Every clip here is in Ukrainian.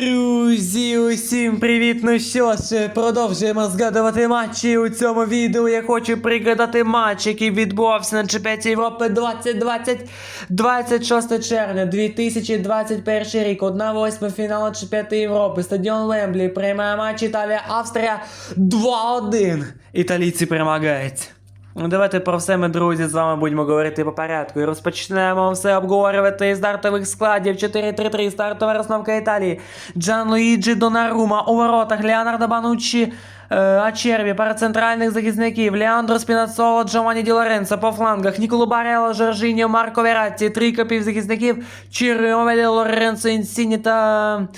Друзі, усім привіт! Ну що ж, продовжуємо згадувати матчі. У цьому відео я хочу пригадати матч, який відбувався на чемпіонаті Європи 2020 26 червня 2021 рік. 1-8 фіналу чемпіонату Європи. Стадіон Вемблі приймає матч Італія-Австрія 2-1. Італійці перемагають. Ну, Давайте про все ми, друзі, з вами будемо говорити по порядку. І розпочнемо все обговорювати із стартових складів 4-3-3, стартова розновка Італії. Джан Луїджі Донарума у воротах, Леонардо Бануччі, е, Ачерві, пара центральних захисників, Леандро Спінацоло, Джованні Ді Лоренцо по флангах, Ніколо Барело, Жоржіньо, Марко Вератті, трійка півзахисників, Чіріомелі, Лоренцо Інсіні та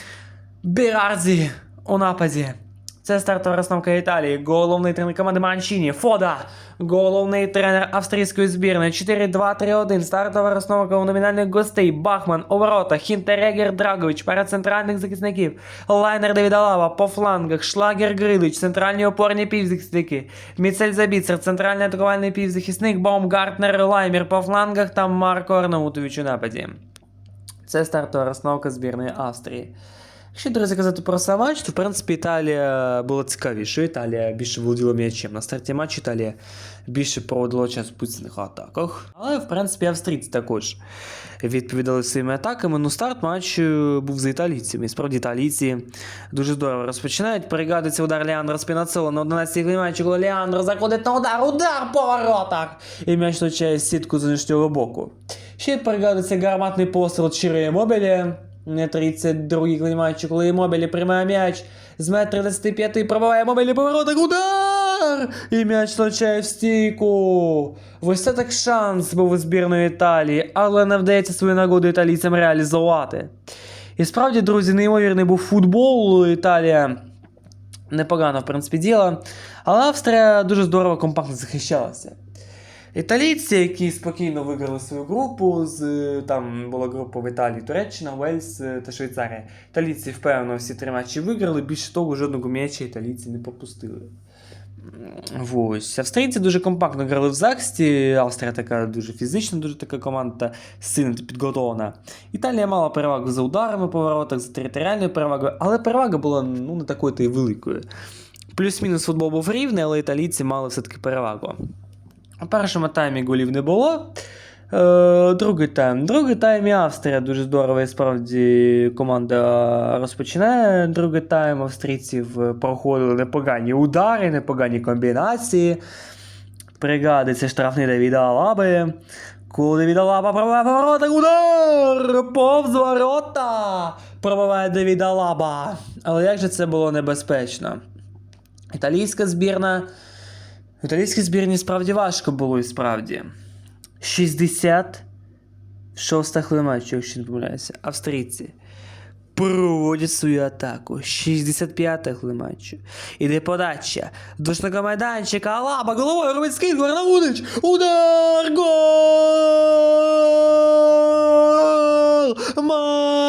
Бірарзі у нападі. Це стартова розстановка Італії. Головний тренер команди Манчіні. Фода. Головний тренер австрійської збірної. 4-2-3-1. Стартова розстановка у номінальних гостей. Бахман у воротах. Хінтерегер Драгович. Пара центральних захисників. Лайнер Давідалава по флангах. Шлагер Грилич. Центральні опорні півзахисники. Міцель Забіцер. Центральний атакувальний півзахисник. Баумгартнер Лаймер по флангах. Та Марко Арнаутович у нападі. Це стартова розстановка збірної Австрії. Якщо, друзі, казати про сам матч, то в принципі Італія була цікавіше. Італія більше володіла м'ячем. На старті матчу Італія більше проводила час в позиційних атаках. Але, в принципі, австрійці також відповідали своїми атаками. Ну, старт матчу був за італійцями. І справді італійці дуже здорово розпочинають. Перегадується удар Леандро Спінацело на 11-й матчі, коли Леандро заходить на удар, удар по воротах! І м'яч влучає сітку з нижнього боку. Ще пригадується гарматний постріл Чири Мобілі. Не 32-й клейматчі, коли Мобілі приймає м'яч з метра 25 пробиває Мобілі повороток, удар! І м'яч влучає в стійку. Ось це так шанс був у збірної Італії, але не вдається свою нагоду італійцям реалізувати. І справді, друзі, неймовірний був футбол. Італія непогано, в принципі, діла. Але Австрія дуже здорово компактно захищалася. Італійці, які спокійно виграли свою групу, з там була група в Італії, Туреччина, Уельс е, та Швейцарія. Італійці впевнено всі три матчі виграли. Більше того, жодного м'яча італійці не попустили. М, Ось. Австрійці дуже компактно грали в захисті. Австрія така дуже фізична, дуже така команда сильно підготовлена. Італія мала перевагу за ударами по воротах, за територіальною перевагою, але перевага була ну, не такою то й великою. Плюс-мінус футбол був рівний, але італійці мали все-таки перевагу. У першому таймі голів не було. Е, другий тайм. Другий тайм і Австрія дуже здорово і справді команда розпочинає. Другий тайм австрійців проходили непогані удари, непогані комбінації. Пригадується штрафний Давіда Алаби. Коли Давіда Алаба пробиває поворота, удар! Повз ворота! Пробиває Давіда Алаба. Але як же це було небезпечно? Італійська збірна. Італійській збірні справді важко було і справді. 66 хвилина матчу, якщо не помиляюся. Австрійці проводять свою атаку. 65 хвилина матчу. Іде подача. До штага майданчика. Алаба головою робить скид. Варнаудич. Удар! Гол! Марко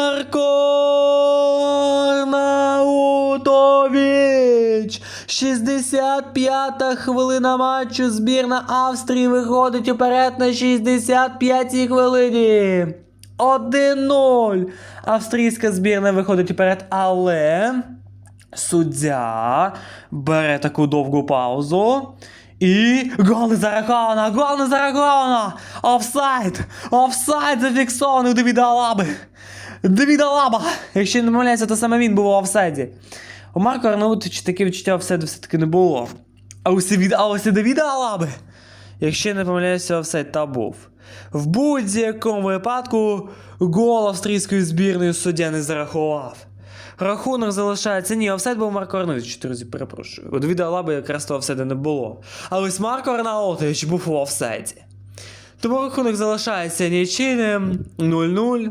65-та хвилина матчу. Збірна Австрії виходить уперед на 65-й хвилині. 1-0. Австрійська збірна виходить уперед, але суддя бере таку довгу паузу. І гол не зараховано, гол не зараховано! Офсайд! Офсайд зафіксований у Давіда Алаби! Давіда Алаба! Якщо не помиляюся, то саме він був у офсайді. У Марко Арнаутовича таке відчуття офсайду все-таки не було. А і Давіда Алаби! Якщо не помиляюся, офсайд та був. В будь-якому випадку гол австрійської збірної суддя не зарахував. Рахунок залишається. Ні, офсайд був Марко Арнаутович, друзі, перепрошую. У Давіда Алаби якраз того офсайду не було. А ось Марко Арнаутович був у офсайді. Тому рахунок залишається нічийним 0-0.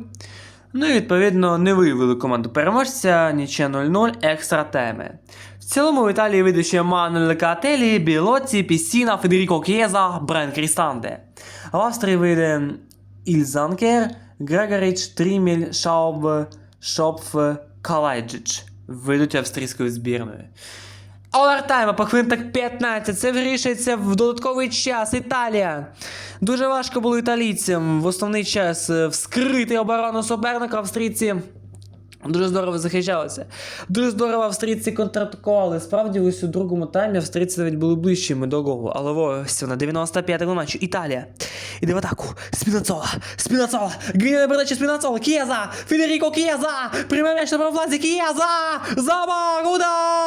Ну і відповідно не виявили команду переможця, нічия 0-0, екстра теми. В цілому в Італії ще Мануель Кателі, Білоці, Пісіна, Федеріко К'єза, Брен Крістанде. В Австрії вийде Ільзанкер, Грегоріч, Тріміль, Шауб, Шопф, Калайджич. Вийдуть австрійською збірною. Овертайма по хвилин 15. Це вирішується в додатковий час. Італія. Дуже важко було італійцям в основний час е, вскрити оборону суперника. Австрійці Дуже здорово захищалися. Дуже здорово австрійці контратакували. Справді, ось у другому таймі австрійці навіть були ближчими до голу. Але ось на 95-му матчі Італія. Іде в атаку. Спінацола. Спінацола. Гріна передача Спінацола. Кєза. Федеріко Кєза. Прямий м'яч на правофланзі. Кєза. Замах. Удар.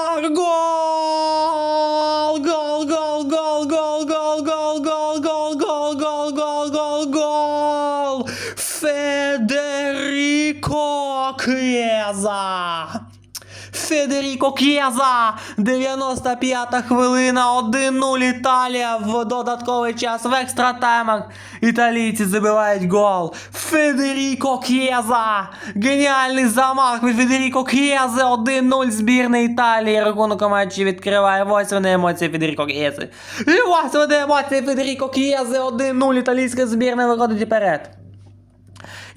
Федеріко Кєза! 95-та хвилина, 1-0 Італія в додатковий час в екстра таймах. Італійці забивають гол. Федеріко Кєза! Геніальний замах від Федеріко Кєзи! 1-0 збірна Італії. Рахунок матчі відкриває. Ось вони емоції Федеріко Кєзи. І ось вони емоції Федеріко Кєзи. 1-0 італійська збірна виходить вперед.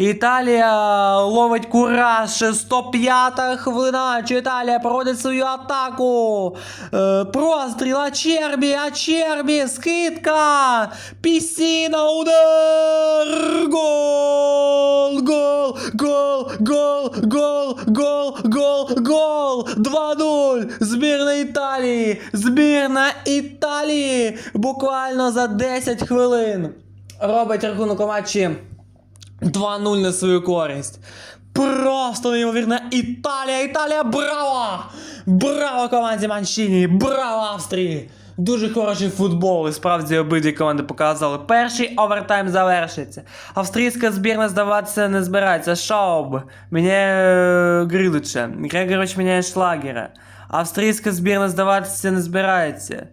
Італія ловить кураж. 105-та хвилина. Чи Італія проводить свою атаку. Е, простріл А Ачербі, скидка. Пісіна, удар. Гол, гол, гол, гол, гол, гол, гол, гол. 2-0. Збірна Італії. Збірна Італії. Буквально за 10 хвилин. Робить рахунок у матчі. 2-0 на свою користь. Просто неймовірна Італія! Італія, браво! Браво команді Манчині! Браво Австрії! Дуже хороший футбол, і справді обидві команди показали. Перший овертайм завершиться. Австрійська збірна здаватися не збирається. Шауб міняє Грилича. Грегорович міняє Шлагера. Австрійська збірна здаватися не збирається.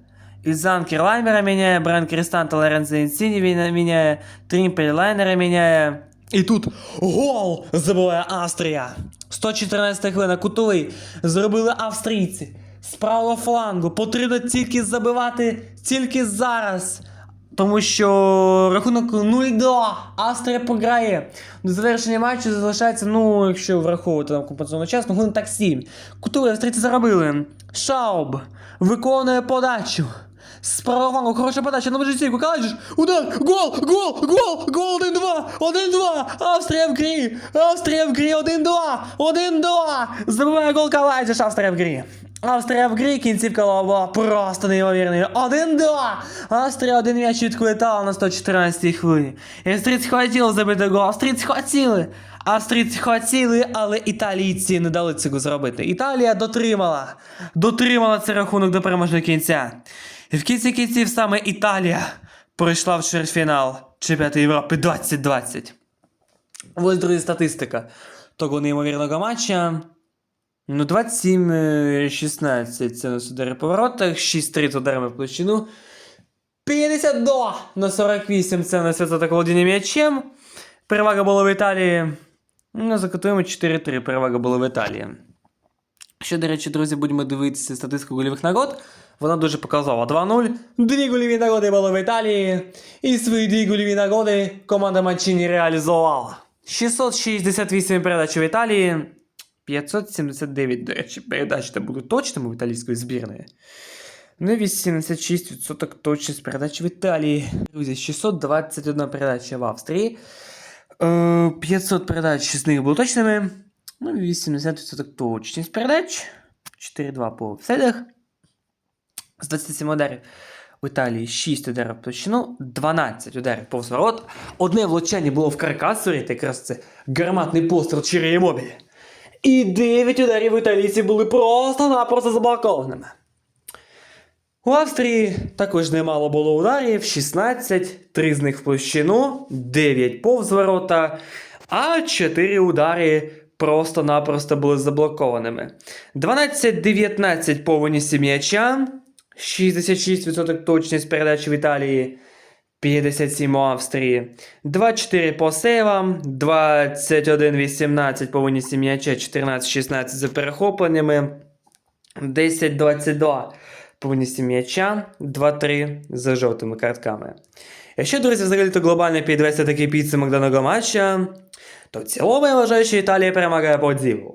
Ізанкер Лаймера міняє, Бран Крістанта Лоренцо Інсіні він- міняє, Трімпель Лайнера міняє. І тут гол забиває Австрія. 114 хвилина, кутовий. Зробили австрійці. З правого флангу. Потрібно тільки забивати тільки зараз. Тому що рахунок 0-2. Австрія програє. До завершення матчу залишається, ну, якщо враховувати там компенсований час, ну хвилин так 7. Кутовий австрійці заробили. Шауб виконує подачу. Флангу, хороша подача, на стійку, Калайджиш, удар, гол, гол, гол, гол, 1-2, 1-2, Австрія в грі, Австрія в грі, 1-2, 1-2, забиває гол Калайджиш, Австрія в грі. Австрія в грі, кінцівка була просто неймовірною. 1-2! Австрія один м'яч відквитала на 114 хвилині. І Австрійці хотіли забити гол, австрійці хотіли. Австрійці хотіли, але італійці не дали цього зробити. Італія дотримала. Дотримала цей рахунок до переможного кінця. І в кінці кінців саме Італія пройшла в чвертьфінал Чемпіонату Європи 2020. Ось друзі статистика того неймовірного матча. Ну, 27-16 це у нас удари по воротах, 6-3 з ударами в площину. 52 на 48 це у нас відсоток володіння м'ячем. Перевага була в Італії. Ну, закатуємо 4-3. Перевага була в Італії. Що, до речі, друзі, будемо дивитися статистику гольових нагод. Вона дуже показова. 2-0. Дві гольові нагоди були в Італії. І свої дві гольові нагоди команда Манчині реалізувала. 668 передач в Італії. 579, до речі, передач це будуть точними в італійської збірної. Ну, 86% точність передач в Італії. Друзі, 621 передача в Австрії. Е, 500 передач з них були точними. Ну, 80% точність передач. 4-2 по офсайдах. З 27 ударів в Італії 6 ударів в площину, 12 ударів повз ворот. Одне влучання було в каркас, смотрите, якраз це гарматний постріл Чирі Мобілі. І 9 ударів в італійці були просто-напросто заблокованими. У Австрії також немало було ударів, 16, 3 з них в площину, 9 повз ворота, а 4 удари просто-напросто були заблокованими. 12-19 по винісі м'яча, 66% точність передачі в Італії, 57 у Австрії, 2-4 по сейвам, 21-18 по м'яча, 14-16 за перехопленнями, 10-22 по м'яча, 2-3 за жовтими картками. Якщо, друзі, взагалі то глобально підвести такий підсумок даного матча, то в цілому я вважаю, що Італія перемагає по ділу.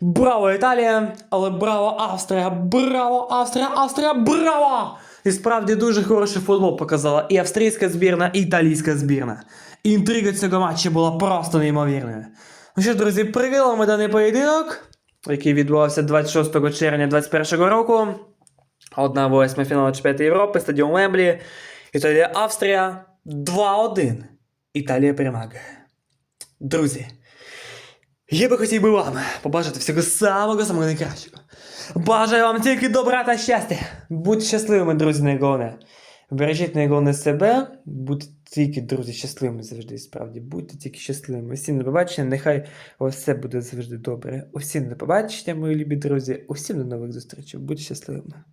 Браво, Італія! Але браво Австрія! Браво Австрія! Австрія! Браво! І справді дуже хороший футбол показала і австрійська збірна, і італійська збірна. Інтрига цього матчу була просто неймовірною. Ну що, друзі, привели ми даний поєдинок, який відбувався 26 червня 2021 року. Одна восьма фіналу чемпіонату Європи, стадіон Вемблі. Італія, Австрія 2-1. Італія перемагає. Друзі, я би хотів би вам побажати всього самого самого найкращого. Бажаю вам тільки добра та щастя. Будьте щасливими, друзі, найголовне. Бережіть найголовне себе, будьте тільки, друзі, щасливими завжди, справді. Будьте тільки щасливими. Усім до побачення, нехай у вас все буде завжди добре. Усім до побачення, мої любі друзі. Усім до нових зустрічей. Будьте щасливими.